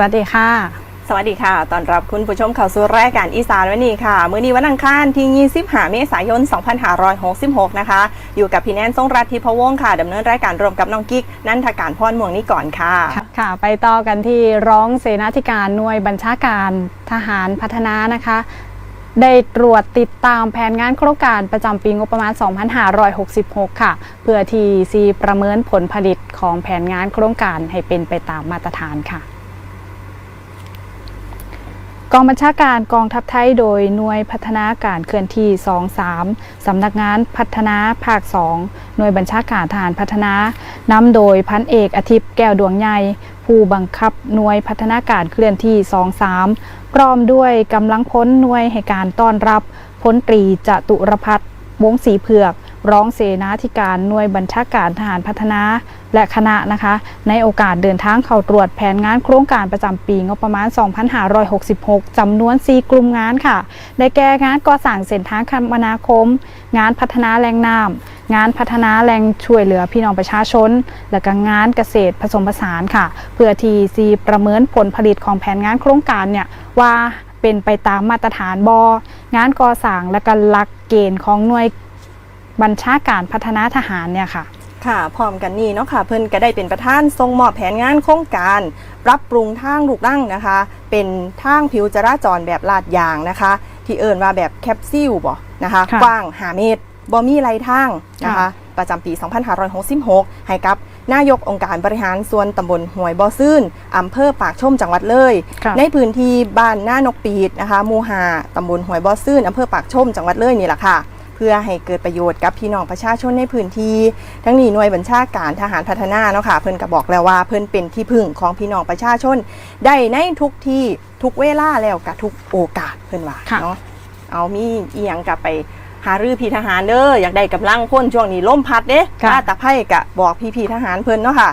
สวัสดีค่ะ สวัสดีค่ะ ตอนรับคุณผู้ชมเข้าสู่รายการอีสานวันนี้ค่ะ มื้อนี้วันอังคารที่25เมษายน 2566 นะคะ อยู่กับพี่แนนทรงรัตน์ทิพวงศ์ค่ะดำเนินรายการรวมกับน้องกิ๊กนันทการพรม่วงนี่ก่อนค่ะ ค่ะ ไปต่อกันที่ร้องเสนาธิการหน่วยบัญชาการทหารพัฒนานะคะ ได้ตรวจติดตามแผนงานโครงการประจำปีงบประมาณ 2566 ค่ะ เพื่อที่ซีประเมินผลผลิตของแผนงานโครงการให้เป็นไปตามมาตรฐานค่ะ กองบัญชาการกองทัพไทยโดยหน่วยพัฒนาการเคลื่อนที่ 23 สำนักงานพัฒนาภาค 2 หน่วยบัญชาการทหารพัฒนานำโดยพันเอกอาทิตย์แก้วดวงใหญ่ผู้บังคับหน่วยพัฒนาการเคลื่อนที่ 23 พร้อมด้วยกำลังพ้นหน่วยให้การต้อนรับพลตรีจตุรพัฒน์วงศรีเผือก ร้องเสนาธิการหน่วยบัญชาการทหารพัฒนาและคณะนะคะ ในโอกาสเดินทางเข้าตรวจแผนงานโครงการประจำปีงบประมาณ 2566 จำนวน 4 กลุ่มงานค่ะ ได้แก่งานก่อสร้างเส้นทางคมนาคม งานพัฒนาแหล่งน้ำงานพัฒนาแหล่งช่วยเหลือพี่น้องประชาชน และก็งานเกษตรผสมผสานค่ะ เพื่อที่ซีประเมินผลผลิตของแผนงานโครงการเนี่ยว่าเป็นไปตามมาตรฐานบองานก่อสร้างและก็หลักเกณฑ์ของหน่วย บัญชาการพัฒนาทหารเนี่ยค่ะ ค่ะพร้อมกันนี้เนาะค่ะ เพิ่นก็ได้เป็นประธานทรงมอบแผนงานโครงการปรับปรุงทางลูกนั่งนะคะ เป็นทางผิวจราจรแบบลาดยางนะคะ ที่เอิ้นว่าแบบแคปซิลบ่นะคะค่ะกว้าง5เมตรบ่มีไรทางนะคะค่ะประจำปี 2566 ให้กับนายกองค์การบริหารส่วนตำบลห้วยบ่อซื่นอำเภอปากชมจังหวัดเลยค่ะในพื้นที่บ้านหน้านกปีดนะคะหมู่หาตำบลห้วยบ่อซื่นอำเภอปากชมจังหวัดเลยนี่แหละค่ะเพื่อให้เกิดประโยชน์กับพี่น้องประชาชนในพื้นที่ ทั้งนี้หน่วยบัญชาการทหารพัฒนาเนาะค่ะเพิ่นก็บอกแล้วว่าเพิ่นเป็นที่พึ่งของพี่น้องประชาชน ได้ในทุกที่ทุกเวลาแล้วกับทุกโอกาสเพิ่นว่าค่ะเนาะเอามีอีหยังกลับไปหารือพี่ทหารเด้ออยากได้กำลังพ้นช่วงนี้ล่มพัดเด้ค่ะลาดตะไคร่กะบอกพี่พี่ๆทหารเพิ่นเนาะค่ะ